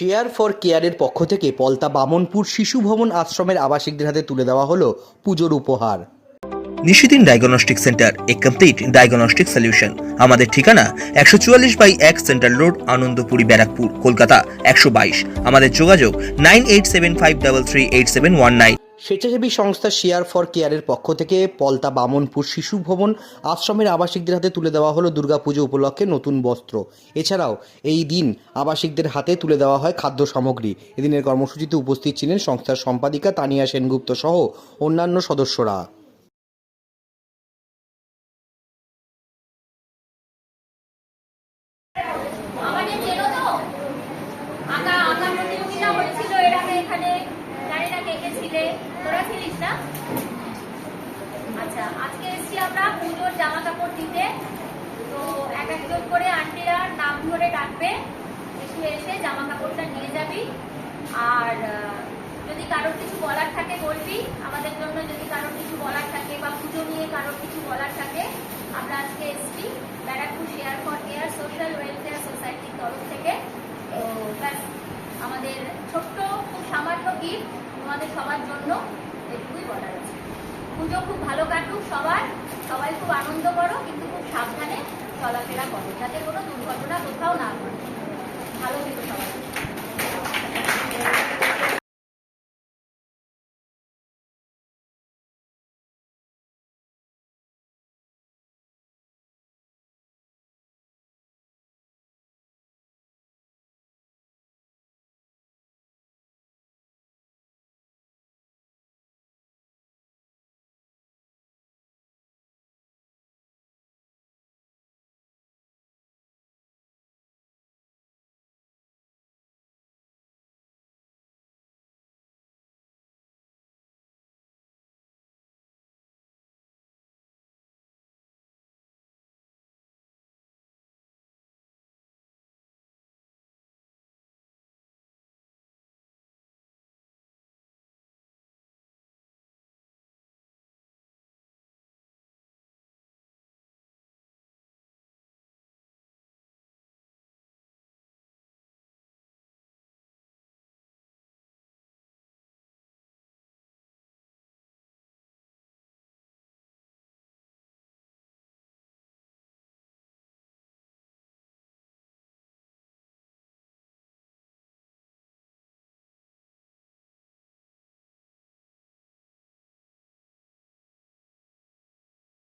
Share for কেয়ারের পক্ষ থেকে পলতা বামনপুর শিশু ভবন আশ্রমের আবাসিকদের হাতে তুলে দেওয়া হলো পুজোর উপহার। নিশিদিন ডায়াগনস্টিক সেন্টার এ কমপ্লিট ডায়াগনস্টিক সলিউশন আমাদের ঠিকানা একশো চুয়াল্লিশ বাই এক সেন্ট্রাল রোড আনন্দপুরি, ব্যারাকপুর, কলকাতা একশো বাইশ। আমাদের যোগাযোগ nine eight seven five double three eight seven one nine. স্বেচ্ছাসেবী সংস্থা শেয়ার ফর কেয়ারের পক্ষ থেকে পলতা বামনপুর শিশু ভবন আশ্রমের আবাসিকদের হাতে তুলে দেওয়া হলো দুর্গাপুজো উপলক্ষে নতুন বস্ত্র। এছাড়াও এই দিন আবাসিকদের হাতে তুলে দেওয়া হয় খাদ্য সামগ্রী। এদিনের কর্মসূচিতে উপস্থিত ছিলেন সংস্থার সম্পাদিকা তানিয়া সেনগুপ্ত সহ অন্যান্য সদস্যরা। আচ্ছা আজকে এসেছি আমরা পুজোর জামা কাপড় দিতে। তো এক একজন করে আন্টিরা নাম ধরে ডাকবে একটু এসে জামা কাপড়টা নিয়ে যাবি। আর যদি কারোর কিছু বলার থাকে বলবি, আমাদের জন্য যদি কারোর কিছু বলার থাকে বা পুজো নিয়ে কারোর কিছু বলার থাকে, আমরা আজকে এসেছি Barrackpore share for care social welfare সোসাইটির তরফ থেকে। তো ব্যাস, আমাদের ছোট্ট খুব সামান্য গিফট তোমাদের সবার জন্য। পুজো খুব ভালো কাটুক সবার। সবাই খুব আনন্দ করো, কিন্তু খুব সাবধানে চলাফেরা করো, যাতে কোনো দুর্ঘটনা কোথাও না ঘটে। ভালো থেকো সবাই।